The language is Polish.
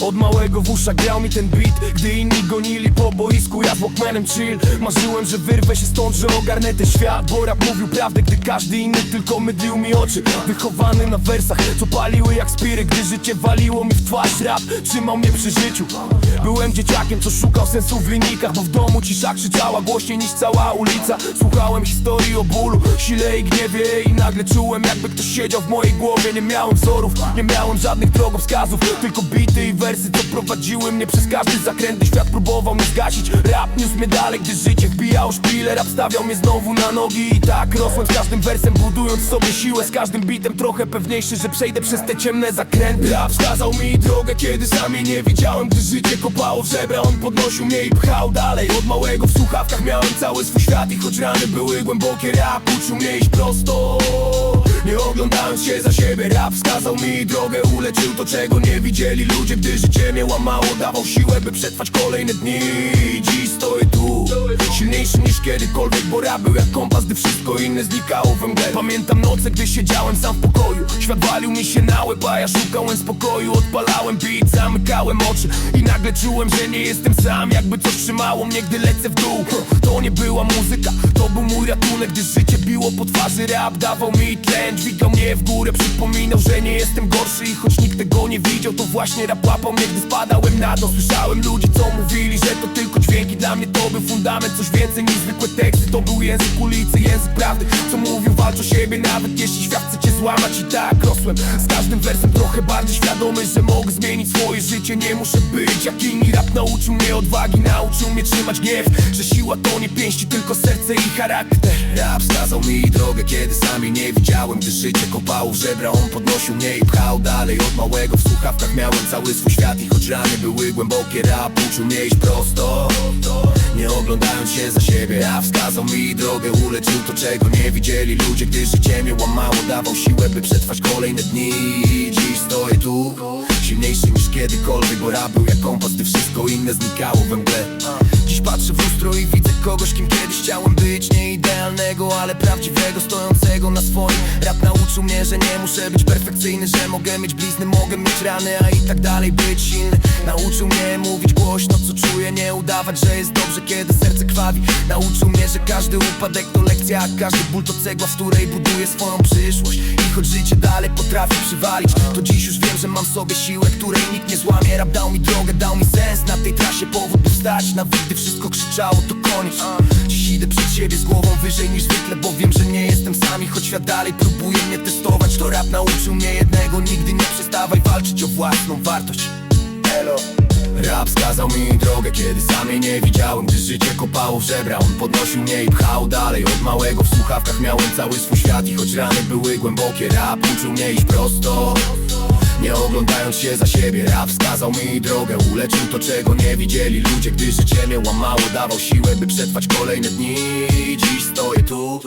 Od małego w uszach grał mi ten beat Gdy inni gonili po boisku, ja z Walkmanem chill Marzyłem, że wyrwę się stąd, że ogarnę ten świat Bo rap mówił prawdę, gdy każdy inny tylko mydlił mi oczy. Wychowany na wersach, co paliły jak spiry Gdy życie waliło mi w twarz. Rap trzymał mnie przy życiu. Byłem dzieciakiem, co szukał sensu w linikach Bo w domu cisza krzyczała głośniej niż cała ulica. Słuchałem historii o bólu, sile i gniewie I nagle czułem jakby ktoś siedział w mojej głowie. Nie miałem wzorów, nie miałem żadnych drogowskazów Tylko bity i wersy, co prowadziły mnie przez każdy zakręt Gdy świat próbował mnie zgasić. Rap niósł mnie dalej, gdy życie wbijało szpile. Rap stawiał mnie znowu na nogi I tak rosłem z każdym wersem Budując sobie siłę, z każdym bitem. Trochę pewniejszy, że przejdę przez te ciemne zakręty. Rap wskazał mi drogę, kiedy sam jej nie widziałem. Gdy życie kopało w żebra, on podnosił mnie i pchał dalej. Od małego w słuchawkach miałem cały swój świat I choć rany były głębokie, rap uczył mnie iść prosto nie oglądając się za siebie, rap wskazał mi drogę Uleczył to, czego nie widzieli ludzie Gdy życie mnie łamało, dawał siłę, by przetrwać kolejne dni silniejszy niż kiedykolwiek Bo rap był jak kompas, gdy wszystko inne znikało we mgle. Pamiętam noce, gdy siedziałem sam w pokoju. Świat walił mi się na łeb, a ja szukałem spokoju. Odpalałem beat, zamykałem oczy I nagle czułem, że nie jestem sam. Jakby coś trzymało mnie, gdy lecę w dół. To nie była muzyka, to był mój ratunek. Gdy życie biło po twarzy, rap dawał mi tlen. Dźwigał mnie w górę, przypominał, że nie jestem gorszy. I choć nikt tego nie widział, to właśnie rap łapał mnie Gdy spadałem na dno, słyszałem ludzi, co mówili Że to tylko dźwięki, dla mnie to był fundament Coś więcej niż zwykłe teksty To był język ulicy, język prawdy Co mówił, walcz o siebie, nawet jeśli świat chce cię złamać. I tak rosłem, z każdym wersem trochę bardziej świadomy Że mogę zmienić swoje życie, nie muszę być jak inni. Rap nauczył mnie odwagi, nauczył mnie trzymać gniew Że siła to nie pięści, tylko serce i charakter. Rap wskazał mi drogę, kiedy sami nie widziałem Gdy życie kopało w żebra, on podnosił mnie i pchał dalej Od małego. W słuchawkach miałem cały swój świat I choć rany były głębokie, rap uczył mnie iść prosto Nie oglądając się za siebie, rap wskazał mi drogę Uleczył to, czego nie widzieli ludzie Gdy życie mnie łamało, dawał siłę, by przetrwać kolejne dni. Dziś stoję tu, silniejszy niż kiedykolwiek Bo rap był jak kompas, gdy wszystko inne znikało we mgle. Dziś patrzę w lustro i widzę kogoś, kim kiedyś chciałem być. Nie idealnego, ale prawdziwego, stojącego na swoim. Rap nauczył mnie, że nie muszę być perfekcyjny Że mogę mieć blizny, mogę mieć rany, a i tak dalej być silny. Nauczył mnie mówić głośno, co czuję, nie udawać, że jest dobrze, kiedy serce krwawi. Nauczył mnie, że każdy upadek to lekcja, każdy ból to cegła, z której buduję swoją przyszłość. I choć życie dalej potrafi przywalić, to dziś już wiem, że mam sobie siłę, której nikt nie złamie. Rap dał mi drogę, dał mi sens, na tej trasie powód by wstać Na gdy wszystko krzyczało, to koniec. Dziś idę przed siebie z głową wyżej niż zwykle, bo wiem, że nie jestem sam I choć świat dalej próbuje mnie testować, to rap nauczył mnie jednego Nigdy nie przestawaj walczyć o własną wartość. Elo. Rap wskazał mi drogę, kiedy sam jej nie widziałem Gdy życie kopało w żebra, on podnosił mnie i pchał dalej Od małego w słuchawkach miałem cały swój świat I choć rany były głębokie, rap uczył mnie iść prosto nie oglądając się za siebie, rap wskazał mi drogę. Uleczył to, czego nie widzieli ludzie Gdy życie mnie łamało, dawał siłę, by przetrwać kolejne dni. Dziś stoję tu